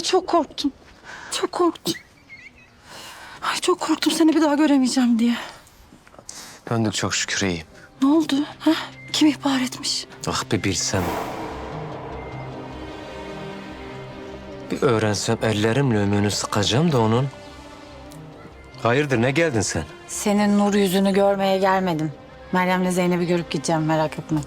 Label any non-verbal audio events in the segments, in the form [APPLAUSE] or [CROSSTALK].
Ay çok korktum. Çok korktum. Ay çok korktum seni bir daha göremeyeceğim diye. Döndük çok şükür iyiyim. Ne oldu? Ha? Kim ihbar etmiş? Ah bir bilsem. Bir öğrensem ellerimle ömrünü sıkacağım da onun. Hayırdır ne geldin sen? Senin nur yüzünü görmeye gelmedim. Meryem'le Zeynep'i görüp gideceğim merak etme.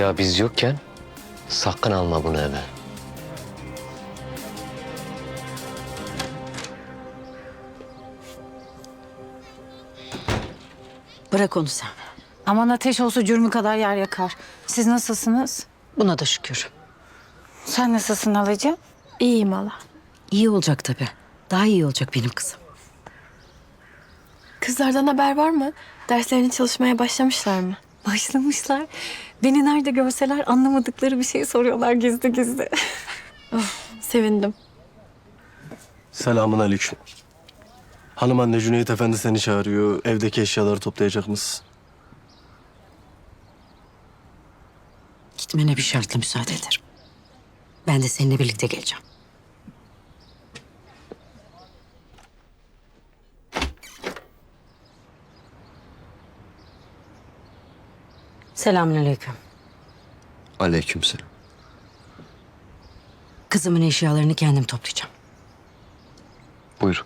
Daha biz yokken sakın alma bunu eve. Bırak onu sen. Aman ateş olsa cürmü kadar yer yakar. Siz nasılsınız? Buna da şükür. Sen nasılsın halacığım? İyiyim hala. İyi olacak tabii. Daha iyi olacak benim kızım. Kızlardan haber var mı? Derslerini çalışmaya başlamışlar mı? Başlamışlar. Beni nerede görseler anlamadıkları bir şey soruyorlar gizli gizli. [LAUGHS] Sevindim. Selamun aleyküm. Hanım anne Cüneyt Efendi seni çağırıyor. Evdeki eşyaları toplayacak mısın? Gitmene bir şartla müsaade ederim. Ben de seninle birlikte geleceğim. Selamünaleyküm. Aleykümselam. Kızımın eşyalarını kendim toplayacağım. Buyur.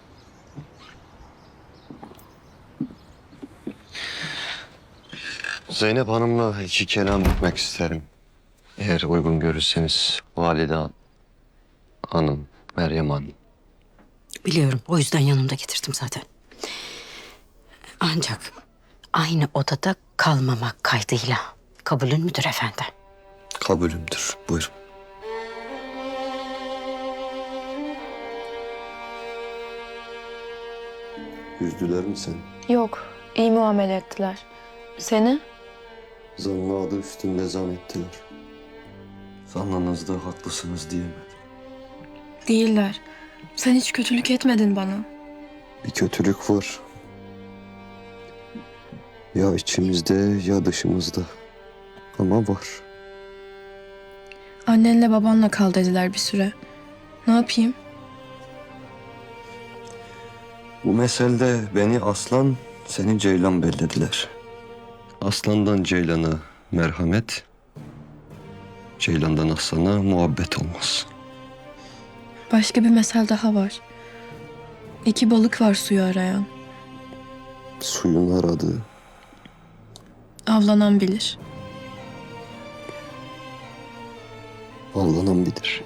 Zeynep Hanım'la iki kelam etmek isterim. Eğer uygun görürseniz Valide Han- Hanım, Meryem Hanım. Biliyorum. O yüzden yanımda getirdim zaten. Ancak aynı odada kalmamak kaydıyla kabulün müdür efendi? Kabulümdür. Buyurun. Üzdüler mi seni? Yok, iyi muamele ettiler. Seni? Zannı adı üstünde zan ettiler. Zannınızda haklısınız diyemedim. Değiller. Sen hiç kötülük etmedin bana. Bir kötülük var. Ya içimizde ya dışımızda. Ama var. Annenle babanla kal dediler bir süre. Ne yapayım? Bu meselede beni aslan, seni ceylan bellediler. Aslandan ceylana merhamet, ceylandan aslana muhabbet olmaz. Başka bir mesel daha var. İki balık var suyu arayan. Suyun aradığı, Avlanan bilir. avlanan bilir.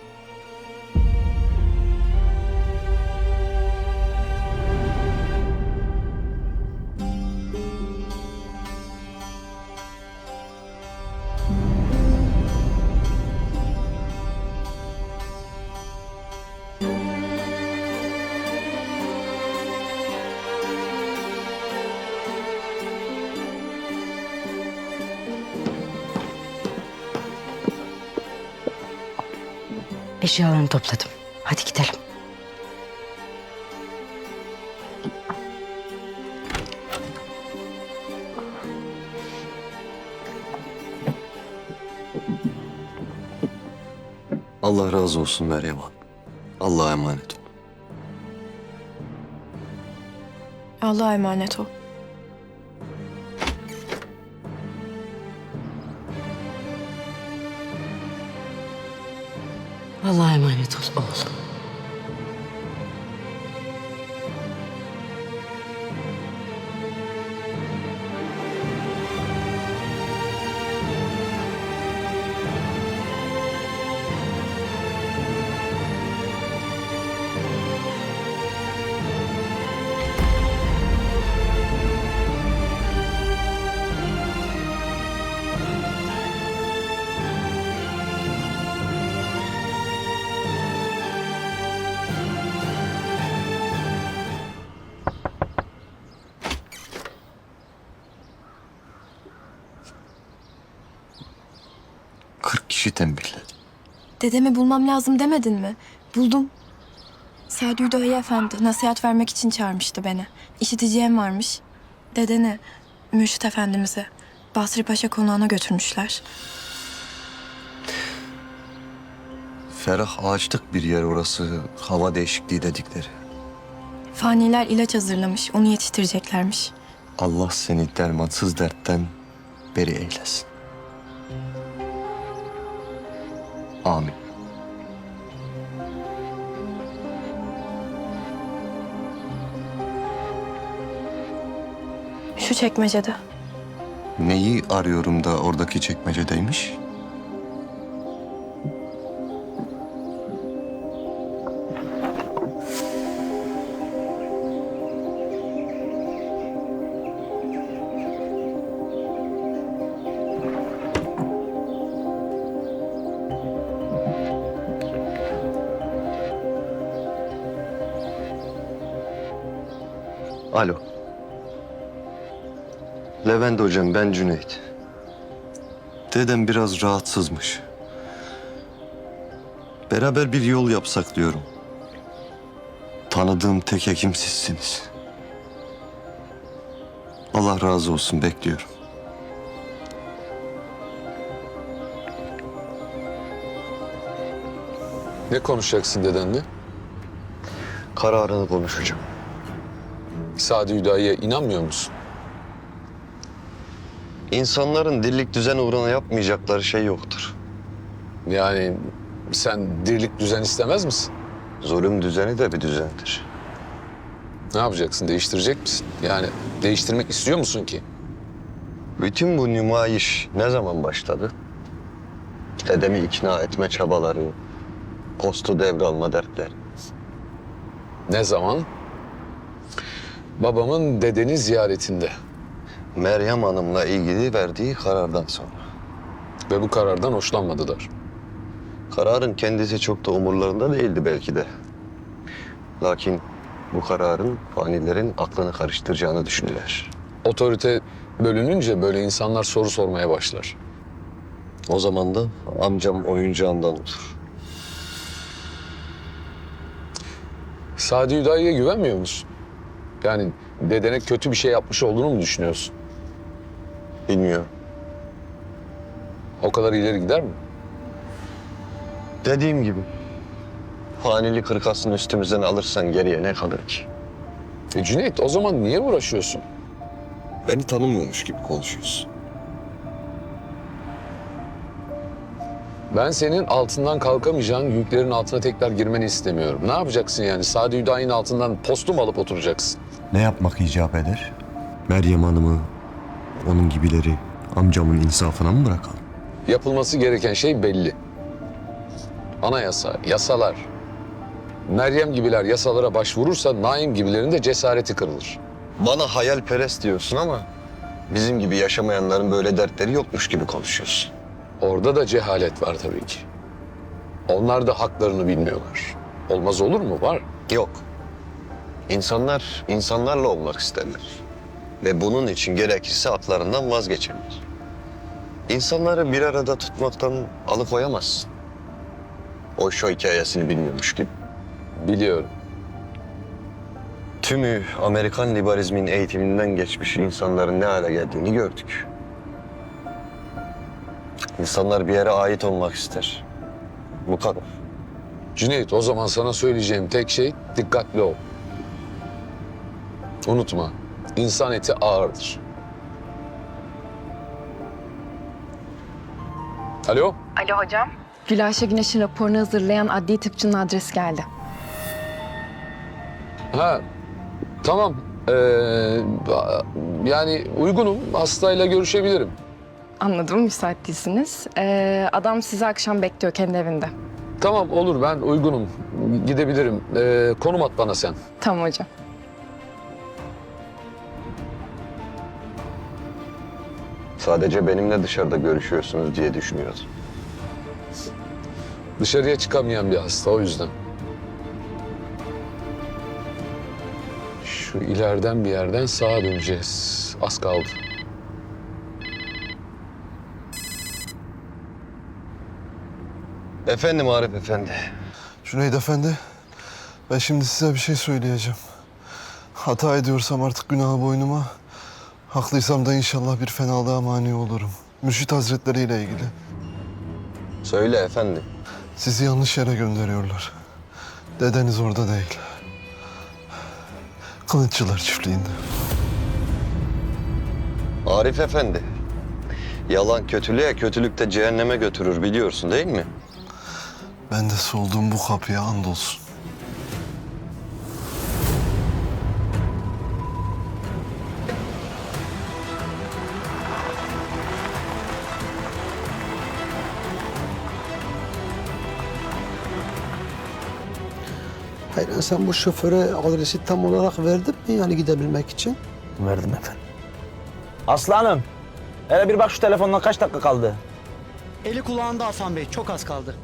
Eşyalarını topladım. Hadi gidelim. Allah razı olsun Meryem Hanım. Allah'a emanet ol. Allah'a emanet ol. Allah'a emanet ol oğlum. Kişi tembihledi. Dedemi bulmam lazım demedin mi? Buldum. Sadi Hüdayi Efendi nasihat vermek için çağırmıştı beni. İşiteceğim varmış. Dedene, Mürşit Efendimiz'e. Basri Paşa konağına götürmüşler. Ferah ağaçlık bir yer orası. Hava değişikliği dedikleri. Faniler ilaç hazırlamış. Onu yetiştireceklermiş. Allah seni dermansız dertten beri eylesin. Amin. Şu çekmecede. Neyi arıyorum da oradaki çekmecedeymiş? Levent hocam ben Cüneyt. Dedem biraz rahatsızmış. Beraber bir yol yapsak diyorum. Tanıdığım tek hekim sizsiniz. Allah razı olsun bekliyorum. Ne konuşacaksın dedenle? Kararını konuşacağım. Sadi Hüdayi'ye inanmıyor musun? İnsanların dirlik düzen uğruna yapmayacakları şey yoktur. Yani sen dirlik düzen istemez misin? Zulüm düzeni de bir düzendir. Ne yapacaksın? Değiştirecek misin? Yani değiştirmek istiyor musun ki? Bütün bu nümayiş ne zaman başladı? Dedemi ikna etme çabaları, postu devralma dertleri. Ne zaman? Babamın dedeni ziyaretinde. Meryem Hanım'la ilgili verdiği karardan sonra. Ve bu karardan hoşlanmadılar. Kararın kendisi çok da umurlarında değildi belki de. Lakin bu kararın fanilerin aklını karıştıracağını düşündüler. Otorite bölününce böyle insanlar soru sormaya başlar. O zaman da amcam oyuncağından olur. Sadi Hüdayi'ye güvenmiyor musun? Yani dedene kötü bir şey yapmış olduğunu mu düşünüyorsun? Bilmiyorum. O kadar ileri gider mi? Dediğim gibi. Fanilik hırkasını üstümüzden alırsan geriye ne kalır ki? E Cüneyt o zaman niye uğraşıyorsun? Beni tanımıyormuş gibi konuşuyorsun. Ben senin altından kalkamayacağın yüklerin altına tekrar girmeni istemiyorum. Ne yapacaksın yani? Sadi Hüdayi'nin altından postum alıp oturacaksın. Ne yapmak icap eder? Meryem Hanım'ı, onun gibileri amcamın insafına mı bırakalım? Yapılması gereken şey belli. Anayasa, yasalar. Meryem gibiler yasalara başvurursa Naim gibilerin de cesareti kırılır. Bana hayalperest diyorsun ama bizim gibi yaşamayanların böyle dertleri yokmuş gibi konuşuyorsun. Orada da cehalet var tabii ki. Onlar da haklarını bilmiyorlar. Olmaz olur mu? Var. Yok. İnsanlar insanlarla olmak isterler. Ve bunun için gerekirse haklarından vazgeçerler. İnsanları bir arada tutmaktan alıkoyamazsın. O şu hikayesini bilmiyormuş gibi. Biliyorum. Tümü Amerikan liberalizmin eğitiminden geçmiş insanların ne hale geldiğini gördük. İnsanlar bir yere ait olmak ister. Bu kadar. Cüneyt o zaman sana söyleyeceğim tek şey dikkatli ol. Unutma insan eti ağırdır. Alo? Alo hocam. Gülayşe Güneş'in raporunu hazırlayan adli tıpçının adresi geldi. Ha tamam. Ee, yani uygunum. Hastayla görüşebilirim. Anladım, müsait değilsiniz. Ee, adam sizi akşam bekliyor kendi evinde. Tamam olur ben uygunum. Gidebilirim. Ee, konum at bana sen. Tamam hocam. Sadece benimle dışarıda görüşüyorsunuz diye düşünüyordum. Dışarıya çıkamayan bir hasta o yüzden. Şu ileriden bir yerden sağa döneceğiz. Az kaldı. Efendim Arif Efendi. Cüneyt Efendi, ben şimdi size bir şey söyleyeceğim. Hata ediyorsam artık günahı boynuma. Haklıysam da inşallah bir fenalığa mani olurum. Mürşit Hazretleri ile ilgili. Söyle efendi. Sizi yanlış yere gönderiyorlar. Dedeniz orada değil. Kılıççılar çiftliğinde. Arif efendi. Yalan kötülüğe, kötülük de cehenneme götürür biliyorsun değil mi? Ben de solduğum bu kapıya andolsun. Hayır sen bu şoföre adresi tam olarak verdin mi yani gidebilmek için? Verdim efendim. Aslanım. Hele bir bak şu telefonla kaç dakika kaldı? Eli kulağında Hasan Bey çok az kaldı.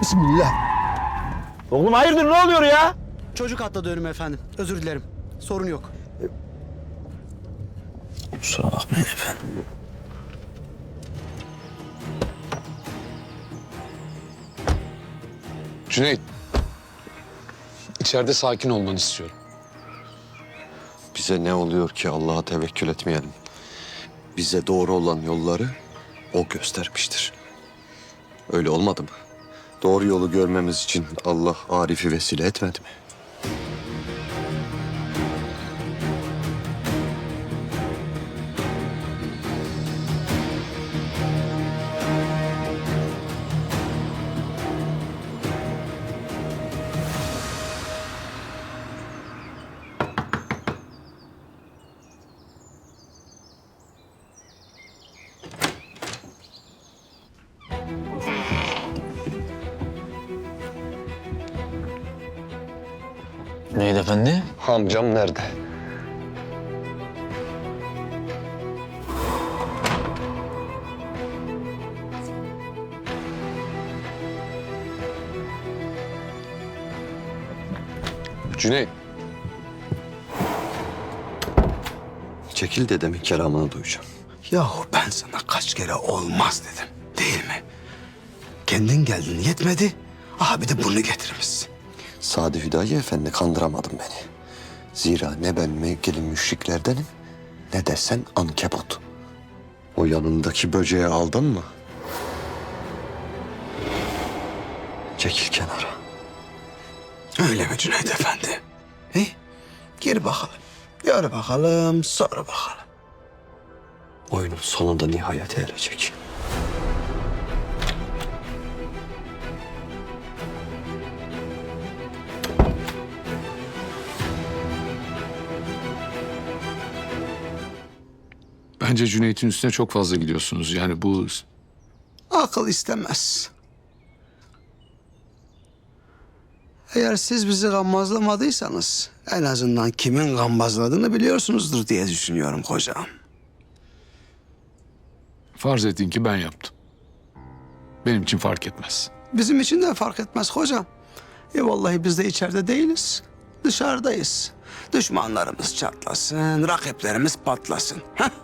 Bismillah. Oğlum hayırdır ne oluyor ya? Çocuk atladı önüme efendim. Özür dilerim. Sorun yok. Kusura bakmayın efendim. Cüneyt. İçeride sakin olmanı istiyorum. Bize ne oluyor ki Allah'a tevekkül etmeyelim. Bize doğru olan yolları o göstermiştir. Öyle olmadı mı? Doğru yolu görmemiz için Allah Arif'i vesile etmedi mi? Neydi efendi? Amcam nerede? Cüneyt. Çekil dedemin kelamını duyacağım. Yahu ben sana kaç kere olmaz dedim. Değil mi? Kendin geldin yetmedi. Aha bir de bunu getirmişsin. Sadi Hüdayi Efendi kandıramadın beni. Zira ne ben mevkili müşriklerdenim ne de sen ankebut. O yanındaki böceğe aldanma. Çekil kenara. Öyle mi Cüneyt Efendi? İyi. Gir bakalım. Gör bakalım, sonra bakalım. Oyunun sonunda nihayete erecek. Bence Cüneyt'in üstüne çok fazla gidiyorsunuz. Yani bu Akıl istemez. Eğer siz bizi gammazlamadıysanız en azından kimin gambazladığını biliyorsunuzdur diye düşünüyorum kocam. farz ettin ki ben yaptım. Benim için fark etmez. Bizim için de fark etmez hocam. E vallahi biz de içeride değiliz. Dışarıdayız. Düşmanlarımız çatlasın, rakiplerimiz patlasın. Heh.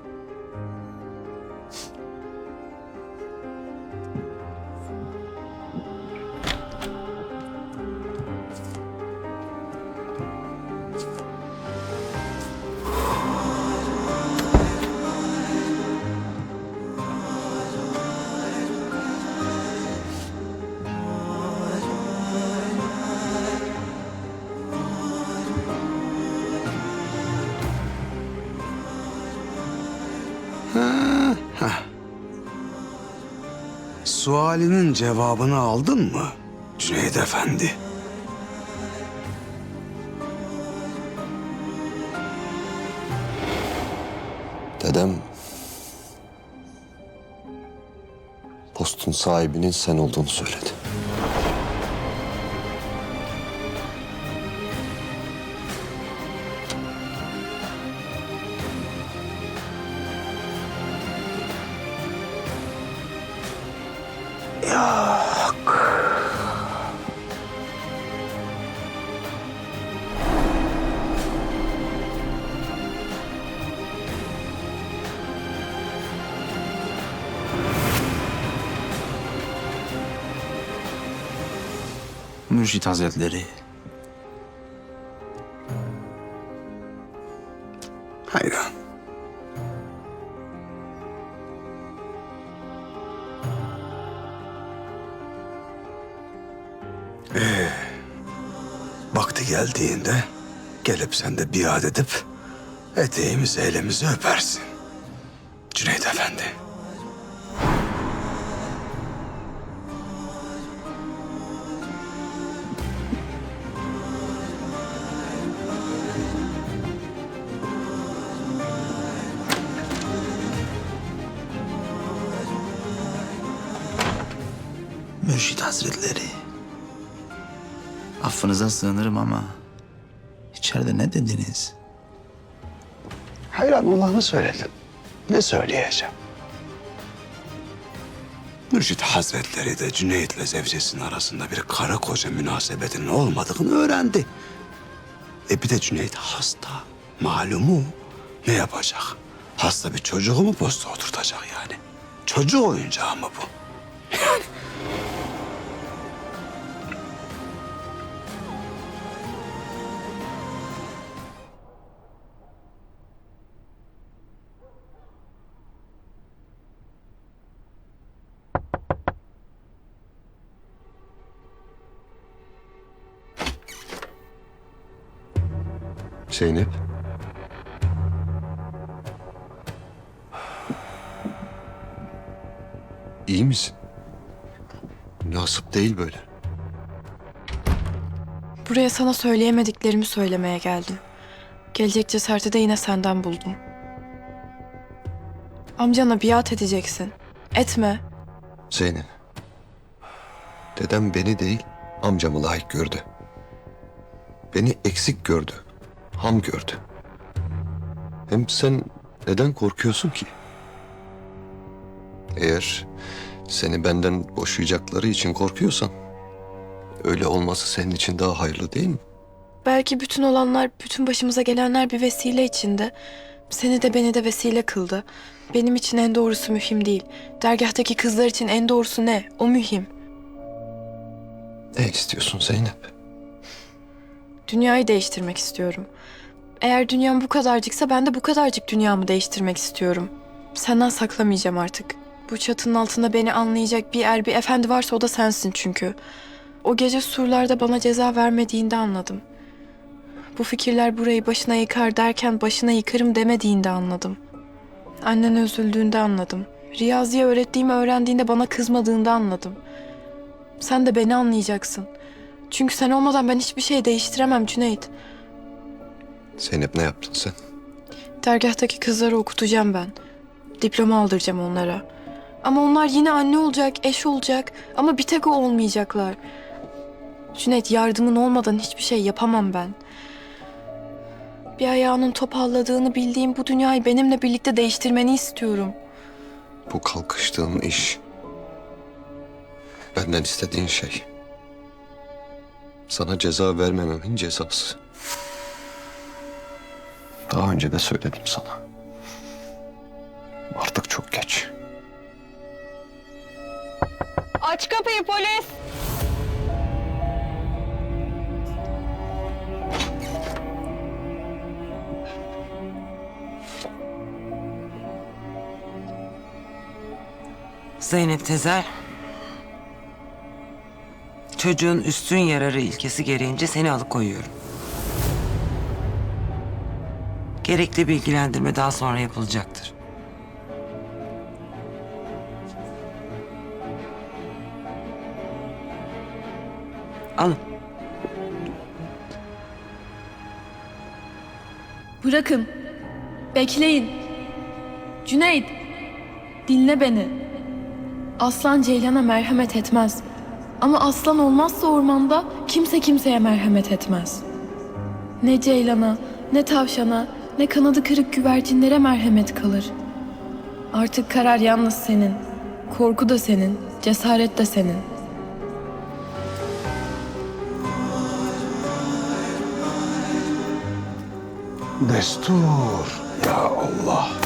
Sualinin cevabını aldın mı Cüneyt Efendi? Dedem postun sahibinin sen olduğunu söyledi. Mürşit Hazretleri. Hayran. Ee, vakti geldiğinde gelip sen de biat edip eteğimizi elimizi öpersin. Cüneyt Efendi. Mürşit Hazretleri. Affınıza sığınırım ama içeride ne dediniz? Hayran olanı söyledim. Ne söyleyeceğim? Mürşit Hazretleri de Cüneyt'le zevcesinin arasında bir karı koca münasebetinin olmadığını öğrendi. E bir de Cüneyt hasta. Malumu ne yapacak? Hasta bir çocuğu mu posta oturtacak yani? Çocuk oyuncağı mı bu? Zeynep. İyi misin? Nasip değil böyle. Buraya sana söyleyemediklerimi söylemeye geldim. Gelecek cesareti de yine senden buldum. Amcana biat edeceksin. Etme. Zeynep. Dedem beni değil amcamı layık gördü. Beni eksik gördü. Ham gördü. Hem sen neden korkuyorsun ki? Eğer seni benden boşayacakları için korkuyorsan öyle olması senin için daha hayırlı değil mi? Belki bütün olanlar, bütün başımıza gelenler bir vesile içinde. Seni de beni de vesile kıldı. Benim için en doğrusu mühim değil. Dergahtaki kızlar için en doğrusu ne? O mühim. Ne istiyorsun Zeynep? Dünyayı değiştirmek istiyorum. Eğer dünyam bu kadarcıksa ben de bu kadarcık dünyamı değiştirmek istiyorum. Senden saklamayacağım artık. Bu çatının altında beni anlayacak bir er bir efendi varsa o da sensin çünkü. O gece surlarda bana ceza vermediğinde anladım. Bu fikirler burayı başına yıkar derken başına yıkarım demediğinde anladım. Annen üzüldüğünde anladım. Riyazi'ye öğrettiğimi öğrendiğinde bana kızmadığında anladım. Sen de beni anlayacaksın. Çünkü sen olmadan ben hiçbir şey değiştiremem Cüneyt. Zeynep ne yaptın sen? Dergahtaki kızları okutacağım ben. Diploma aldıracağım onlara. Ama onlar yine anne olacak, eş olacak. Ama bir tek o olmayacaklar. Cüneyt yardımın olmadan hiçbir şey yapamam ben. Bir ayağının topalladığını bildiğim bu dünyayı benimle birlikte değiştirmeni istiyorum. Bu kalkıştığın iş. Benden istediğin şey. Sana ceza vermememin cezası. Daha önce de söyledim sana. Artık çok geç. Aç kapıyı polis. Zeynep Tezer. Çocuğun üstün yararı ilkesi gereğince seni alıkoyuyorum. Gerekli bilgilendirme daha sonra yapılacaktır. Alın. Bırakın. Bekleyin. Cüneyt. Dinle beni. Aslan Ceylan'a merhamet etmez. Ama aslan olmazsa ormanda kimse kimseye merhamet etmez. Ne Ceylan'a, ne tavşana, ne kanadı kırık güvercinlere merhamet kalır. Artık karar yalnız senin. Korku da senin, cesaret de senin. Destur. Ya Allah.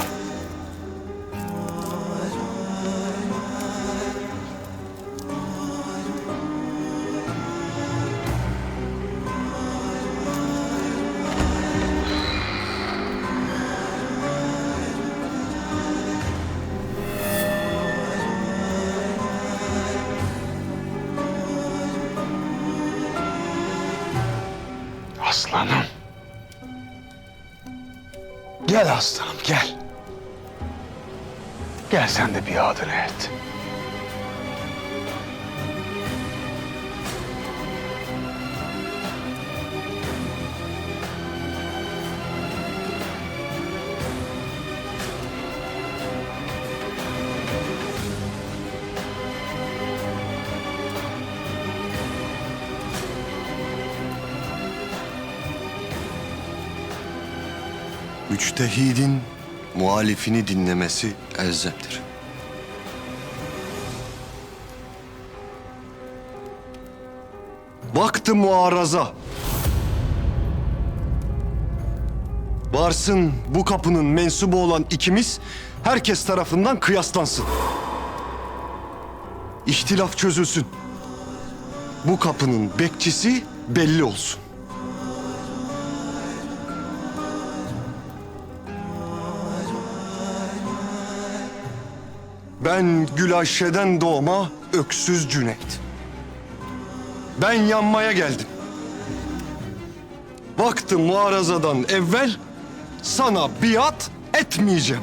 Aslanım gel. Gel sen de bir adını et. Müçtehidin muhalifini dinlemesi elzemdir. Baktı muaraza. Varsın bu kapının mensubu olan ikimiz herkes tarafından kıyaslansın. İhtilaf çözülsün. Bu kapının bekçisi belli olsun. Ben Gülayşe'den doğma öksüz Cüneyt. Ben yanmaya geldim. Baktım muarazadan evvel sana biat etmeyeceğim.